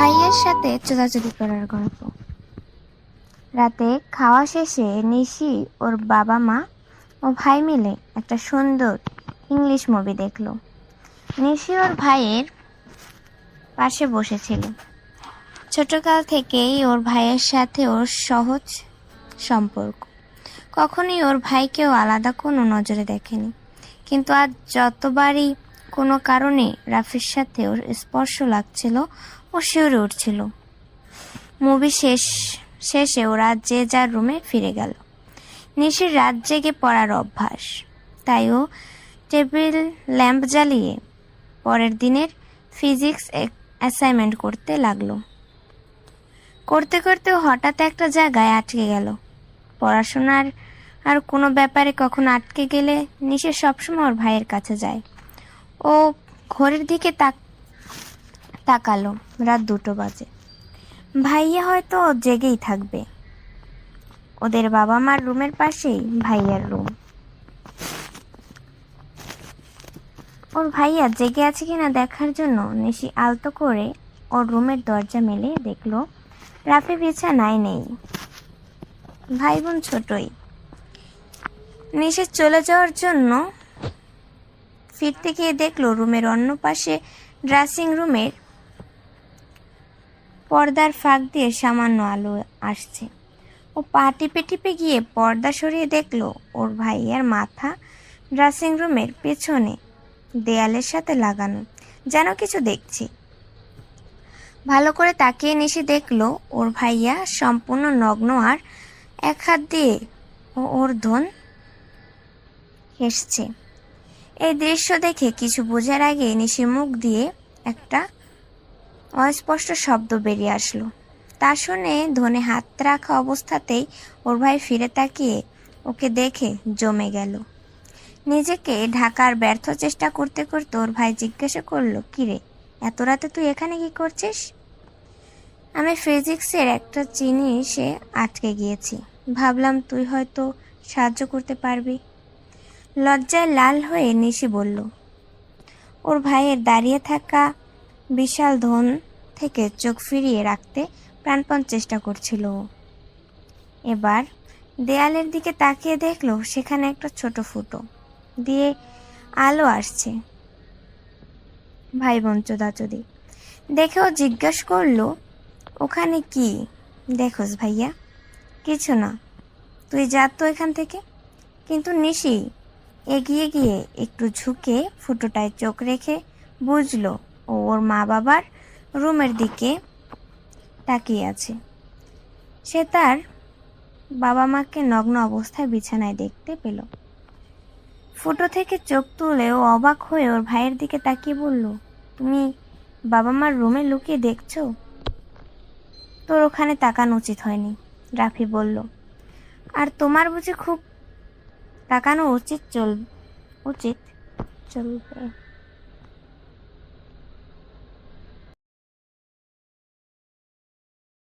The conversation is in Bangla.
ভাইয়ের সাথে চোদাচুদি করার গল্প। রাতে খাওয়া শেষে নিশি, ওর বাবা মা ও ভাই মিলে একটা সুন্দর ইংলিশ মুভি দেখল। নিশি ওর ভাইয়ের পাশে বসেছিল। ছোটকাল থেকেই ওর ভাইয়ের সাথে ওর সহজ সম্পর্ক। কখনোই ওর ভাইকেও আলাদা কোনো নজরে দেখেনি। কিন্তু আজ যতবারই কোনো কারণে রাফির সাথে ওর স্পর্শ লাগছিল ও শিউরে উঠছিল। মুভি শেষ, শেষে ওরা যে যার রুমে ফিরে গেল। নিশির রাত জেগে পড়ার অভ্যাস। তাই ও টেবিল ল্যাম্প জ্বালিয়ে পরের দিনের ফিজিক্স অ্যাসাইনমেন্ট করতে লাগল। করতে করতে হঠাৎ একটা জায়গায় আটকে গেল। পড়াশোনার আর কোনো ব্যাপারে কখনো আটকে গেলে নিশে সবসময় ওর ভাইয়ের কাছে যায়। ও ঘড়ির দিকে তাক, তাকালো। রাত দুটো বাজে। ভাইয়া হয়তো জেগেই থাকবে। ওদের বাবা মার রুমের পাশেই ভাইয়ার রুম। ওর ভাইয়া জেগে আছে কিনা দেখার জন্য নিশি আলতো করে ওর রুমের দরজা মেলে দেখল, রাফি বিছানায় নেই। ভাই বোন ছোটই। নিশে চলে যাওয়ার জন্য ফিরতে গিয়ে দেখল রুমের অন্য পাশে ড্রেসিং রুমের পর্দার ফাঁক দিয়ে সামান্য আলো আসছে। ও পা টিপে টিপে গিয়ে পর্দা সরিয়ে দেখল ওর ভাইয়ার মাথা ড্রেসিং রুমের পেছনে দেয়ালের সাথে লাগানো। যেন কিছু দেখছি। ভালো করে তাকিয়ে নিশে দেখল ওর ভাইয়া সম্পূর্ণ নগ্ন আর এক হাত দিয়ে ওর ধন হেসছে এই দৃশ্য দেখে কিছু বোঝার আগে নিশি মুখ দিয়ে একটা অস্পষ্ট শব্দ বেরিয়ে আসলো। তা শুনে ধনে হাত রাখা অবস্থাতেই ওর ভাই ফিরে তাকিয়ে ওকে দেখে জমে গেল। নিজেকে ঢাকার ব্যর্থ চেষ্টা করতে করতে ওর ভাই জিজ্ঞাসা করল কিরে এত রাতে তুই এখানে কি করছিস? আমি ফিজিক্সের একটা জিনিসে আটকে গিয়েছি। ভাবলাম তুই হয়তো সাহায্য করতে পারবি। লজ্জায় লাল হয়ে নিশি বলল, ওর ভাইয়ের দাঁড়িয়ে থাকা বিশাল ধন থেকে চোখ ফিরিয়ে রাখতে প্রাণপণ চেষ্টা করছিল। এবার দেয়ালের দিকে তাকিয়ে দেখল সেখানে একটা ছোট ফুটো। দিয়ে আলো আসছে। ভাই বোন চোদাচুদি, দেখেও জিজ্ঞেস করল, ওখানে কি? দেখোস ভাইয়া, কিছু না। তুই যা তো এখান থেকে। কিন্তু নিশি এগিয়ে গিয়ে একটু ঝুঁকে ফুটোটায় চোখ রেখে বুঝলো ও ওর মা বাবার রুমের দিকে তাকিয়ে আছে। সে তার বাবা মাকে নগ্ন অবস্থায় বিছানায় দেখতে পেল। ফুটো থেকে চোখ তুলে ও অবাক হয়ে ওর ভাইয়ের দিকে তাকিয়ে বলল, তুমি বাবা মার রুমে লুকিয়ে দেখছ? তোর ওখানে তাকানো উচিত হয়নি, রাফি বলল। আর তোমার বুঝি খুব তাকানো উচিত চল উচিত। চলবে।